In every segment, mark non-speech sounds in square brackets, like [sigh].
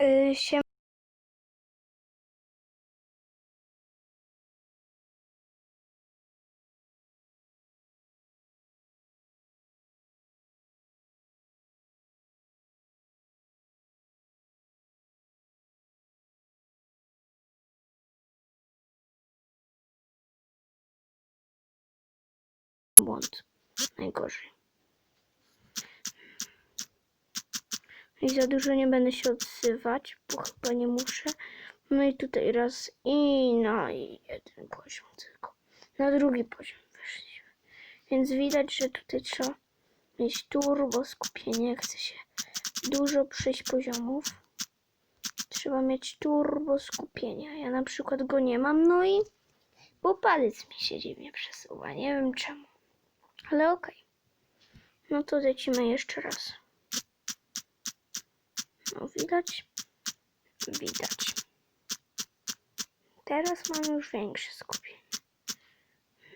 Yy, się... Błąd. Najgorzej. I za dużo nie będę się odsywać, bo chyba nie muszę. No i tutaj raz i na jeden poziom tylko. Na drugi poziom weszliśmy. Więc widać, że tutaj trzeba mieć turbo skupienie. Chce się dużo przejść poziomów, trzeba mieć turbo skupienia. Ja na przykład go nie mam, no i bo palec mi się dziwnie przesuwa. Nie wiem czemu. Ale okej. No to lecimy jeszcze raz. Widać? Widać. Teraz mam już większe skupienie.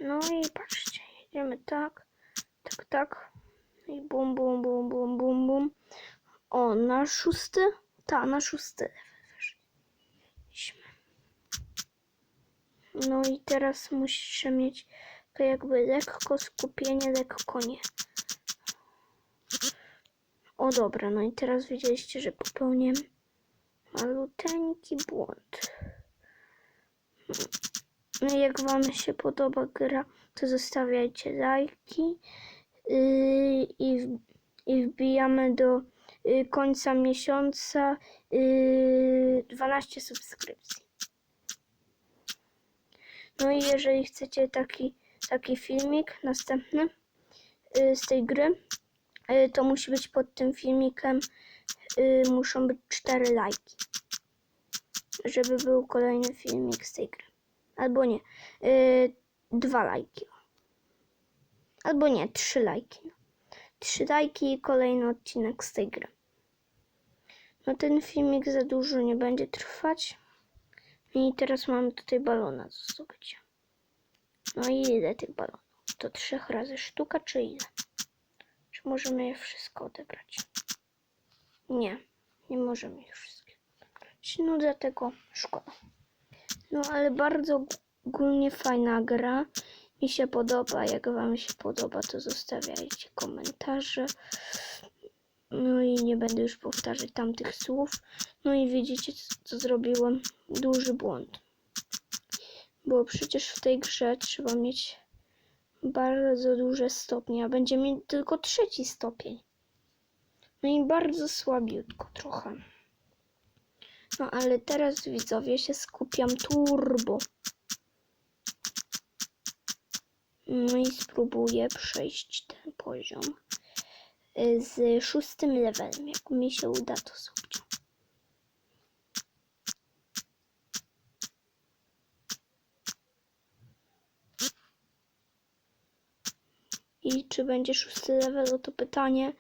No i patrzcie, jedziemy tak, tak, tak. I bum, bum, bum, bum, bum, bum. O, na szósty? Ta, na szósty. No i teraz musicie mieć to jakby lekko skupienie, lekko nie. O dobra, no i teraz widzieliście, że popełniłem maluteńki błąd. No jak Wam się podoba gra, to zostawiajcie lajki yy, i, w- i wbijamy do yy, końca miesiąca yy, 12 subskrypcji. No i jeżeli chcecie taki, taki filmik następny yy, z tej gry, to musi być pod tym filmikiem, y, muszą być cztery lajki, żeby był kolejny filmik z tej gry. Albo nie, y, dwa lajki. Albo nie, trzy lajki. Trzy lajki i kolejny odcinek z tej gry. No ten filmik za dużo nie będzie trwać. I teraz mamy tutaj balona do zdobycia. No i ile tych balonów? To trzech razy sztuka, czy ile? Możemy je wszystko odebrać? Nie, nie możemy ich wszystkich odebrać. No dlatego szkoda. No ale bardzo ogólnie fajna gra. Mi się podoba. Jak Wam się podoba, to zostawiajcie komentarze. No i nie będę już powtarzać tamtych słów. No i widzicie, co zrobiłem? Duży błąd. Bo przecież w tej grze trzeba mieć bardzo duże stopnie, a będzie mieć tylko trzeci stopień. No i bardzo słabiutko trochę. No ale teraz widzowie się skupiam turbo. No i spróbuję przejść ten poziom y, z szóstym levelem. Jak mi się uda, to zrobię. I czy będzie szósty level, no to pytanie.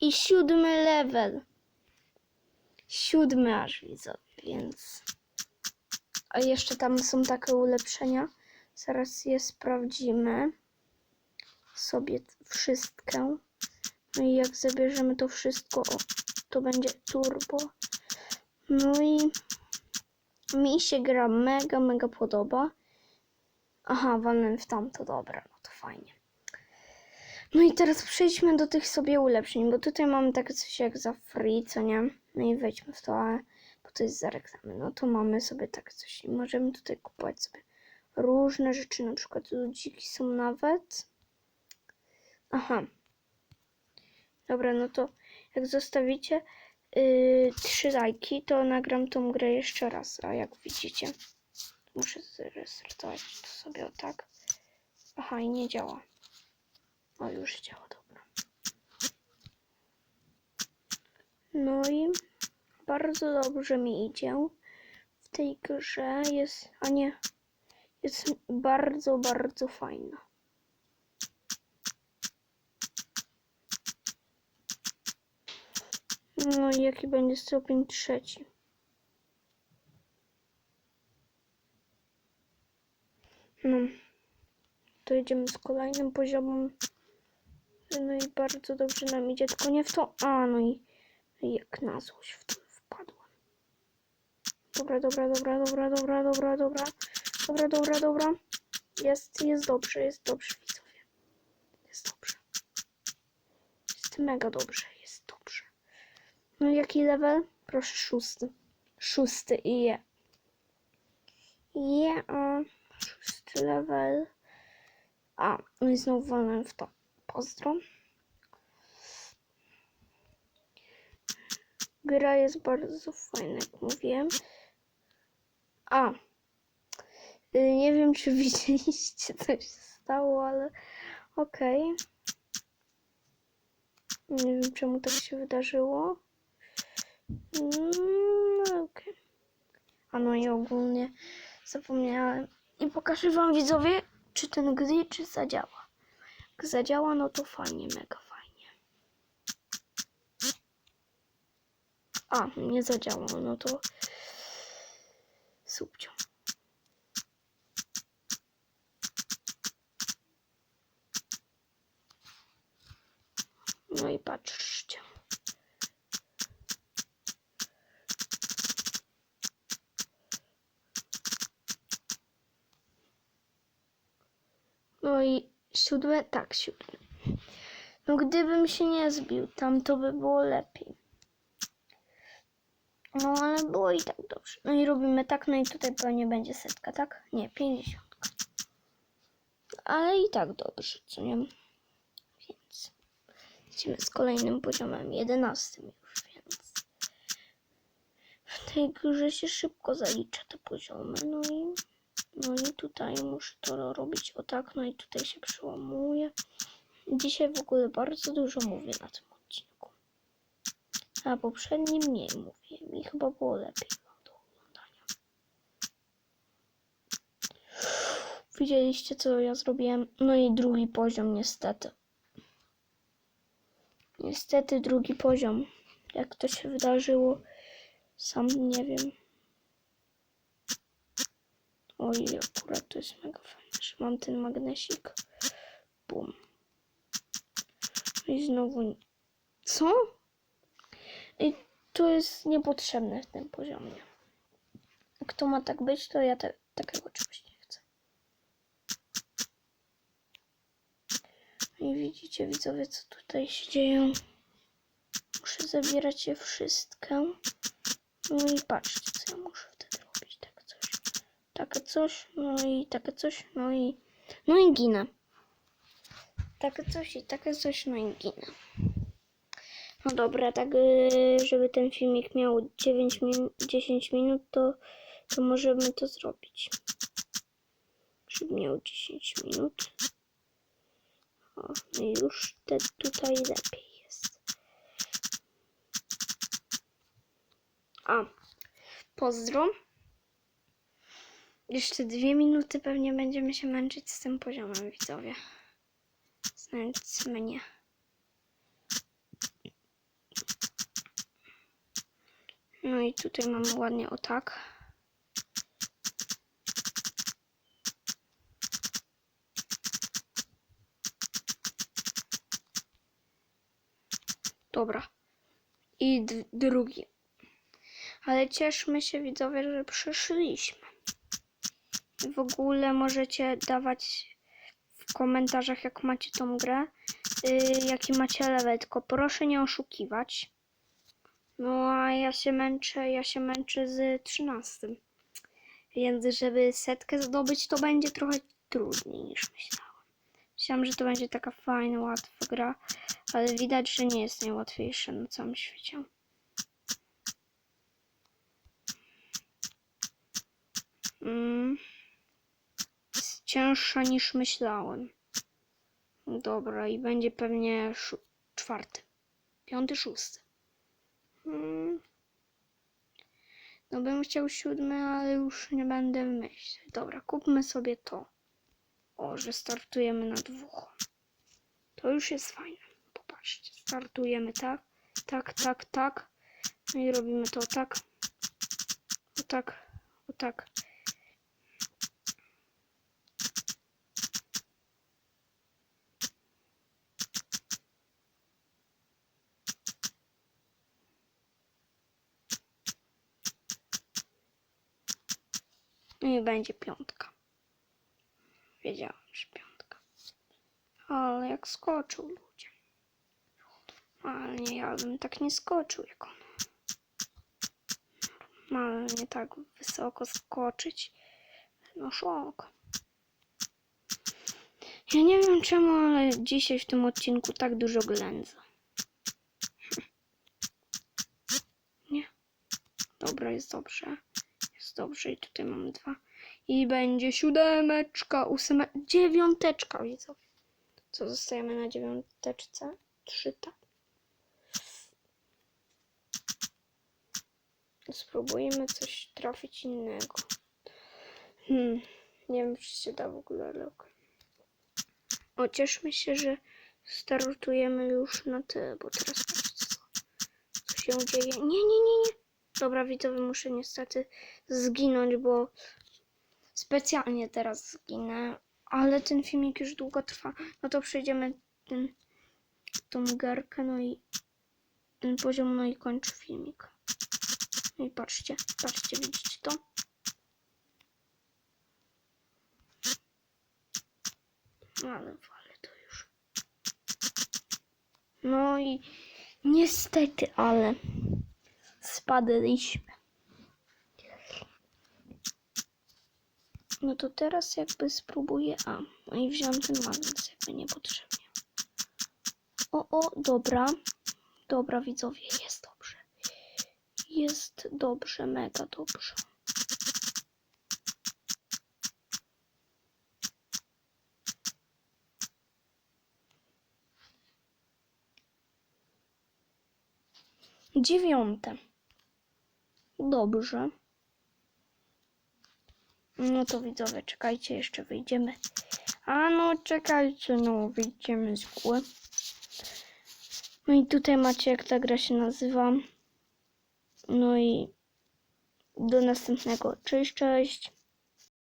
I siódmy level. Siódmy aż widzę, więc. A jeszcze tam są takie ulepszenia. Zaraz je sprawdzimy. Sobie wszystkę. No i jak zabierzemy to wszystko, o, to będzie turbo. No i mi się gra mega, mega podoba. Aha, walnę w tamto, dobra, no to fajnie. No i teraz przejdźmy do tych sobie ulepszeń, bo tutaj mamy takie coś jak za free, co nie? No i wejdźmy w to, ale bo to jest za reklamy. No to mamy sobie takie coś i możemy tutaj kupować sobie różne rzeczy, na przykład ludziki są nawet. Aha. Dobra, no to jak zostawicie yy, trzy lajki, to nagram tą grę jeszcze raz, a jak widzicie, muszę zrestartować to sobie o tak. Aha, i nie działa. O, już działa, dobra. No i bardzo dobrze mi idzie w tej grze. Jest, a nie, jest bardzo, bardzo fajna. No i jaki będzie stopień trzeci? No, to idziemy z kolejnym poziomem. No i bardzo dobrze nam idzie, tylko nie w to. A, no i, jak na złość w tym wpadłem. Dobra, dobra, dobra, dobra, dobra, dobra, dobra. Dobra, dobra, dobra. Jest, jest dobrze, jest dobrze, widzowie. Jest dobrze. Jest mega dobrze, jest dobrze. No i jaki level? Proszę, szósty. Szósty i je. Je, a level. A, no i znowu walnąłem w to. Pozdro. Gra jest bardzo fajna, jak mówiłem. A. y, Nie wiem, czy [laughs] widzieliście, co się stało, ale okej. Nie wiem, czemu tak się wydarzyło. Mm, No okej. A no i ogólnie zapomniałem. I pokażę wam widzowie, czy ten glitch zadziała. Jak zadziała, no to fajnie, mega fajnie. A, nie zadziałał, no to subcio. No i patrzcie. No i siódme, tak, siódme. No gdybym się nie zbił tam, to by było lepiej. No ale było i tak dobrze. No i robimy tak, no i tutaj pewnie będzie setka, tak? Nie, pięćdziesiątka. Ale i tak dobrze, co nie? Więc lecimy z kolejnym poziomem, jedenastym już, więc w tej grze się szybko zalicza te poziomy, no i no i tutaj muszę to robić o tak, no i tutaj się przełamuje. Dzisiaj w ogóle bardzo dużo mówię na tym odcinku. A poprzednim mniej mówiłem i chyba było lepiej do oglądania. Widzieliście co ja zrobiłem? No i drugi poziom niestety. Niestety drugi poziom. Jak to się wydarzyło, sam nie wiem. Oj, akurat to jest mega fajne, że mam ten magnesik. Bum. No I znowu... Co? I to jest niepotrzebne w tym poziomie. Jak to ma tak być, to ja te, takiego czegoś nie chcę. No I widzicie, widzowie, co tutaj się dzieje. Muszę zabierać je wszystkie. No i patrzcie, co ja muszę coś. Takie coś, no i takie coś, no i... No i ginę. Takie coś i takie coś, no i ginę. No dobra, tak y, żeby ten filmik miał 9 min 10 minut, to, to możemy to zrobić. Żeby miał 10 minut. O, no już te tutaj lepiej jest. A, pozdro. Jeszcze dwie minuty pewnie będziemy się męczyć z tym poziomem, widzowie. Znając mnie. No i tutaj mamy ładnie o tak. Dobra. I drugi. Ale cieszmy się widzowie, że przeszliśmy. W ogóle możecie dawać w komentarzach, jak macie tą grę, yy, jaki macie level, tylko proszę nie oszukiwać. No a ja się męczę, ja się męczę z 13. Więc żeby setkę zdobyć, to będzie trochę trudniej niż myślałam. Myślałam, że to będzie taka fajna, łatwa gra, ale widać, że nie jest najłatwiejsza na całym świecie. Mm. Jest cięższa niż myślałem. Dobra, i będzie pewnie czwarty, piąty, szósty. Hmm. No bym chciał siódmy, ale już nie będę myśleć. Dobra, kupmy sobie to. O, że startujemy na dwóch. To już jest fajne. Popatrzcie, startujemy tak, tak, tak, tak. No i robimy to tak. O tak, o tak. No i będzie piątka. Wiedziałam, że piątka. Ale jak skoczył ludzie. Ale nie, ja bym tak nie skoczył jak on. Normalnie tak wysoko skoczyć. No szok. Ja nie wiem czemu, ale dzisiaj w tym odcinku tak dużo ględza. Nie. Dobra, jest dobrze. Dobrze i tutaj mam dwa. I będzie siódemeczka, ósme, dziewiąteczka, widzowie. Co zostajemy na dziewiąteczce? Trzy, tak. Spróbujemy coś trafić innego. Hmm, nie wiem, czy się da w ogóle, ale. O, cieszmy się, że startujemy już na te, bo teraz co się dzieje. Nie, nie, nie, nie. Dobra, widzowie, muszę niestety zginąć, bo specjalnie teraz zginę, ale ten filmik już długo trwa. No to przejdziemy ten, tą no i ten poziom, no i kończę filmik. No i patrzcie, patrzcie, widzicie to? Ale wale to już. No i niestety, ale spadliśmy. No to teraz jakby spróbuję. A, no i wziąłem ten magnes jakby niepotrzebnie. O, o, dobra. Dobra, widzowie, jest dobrze. Jest dobrze, mega dobrze. Dziewiąte. Dobrze. No to widzowie, czekajcie, jeszcze wyjdziemy. A no, czekajcie, no, wyjdziemy z góry. No i tutaj macie, jak ta gra się nazywa. No i do następnego. Cześć, cześć.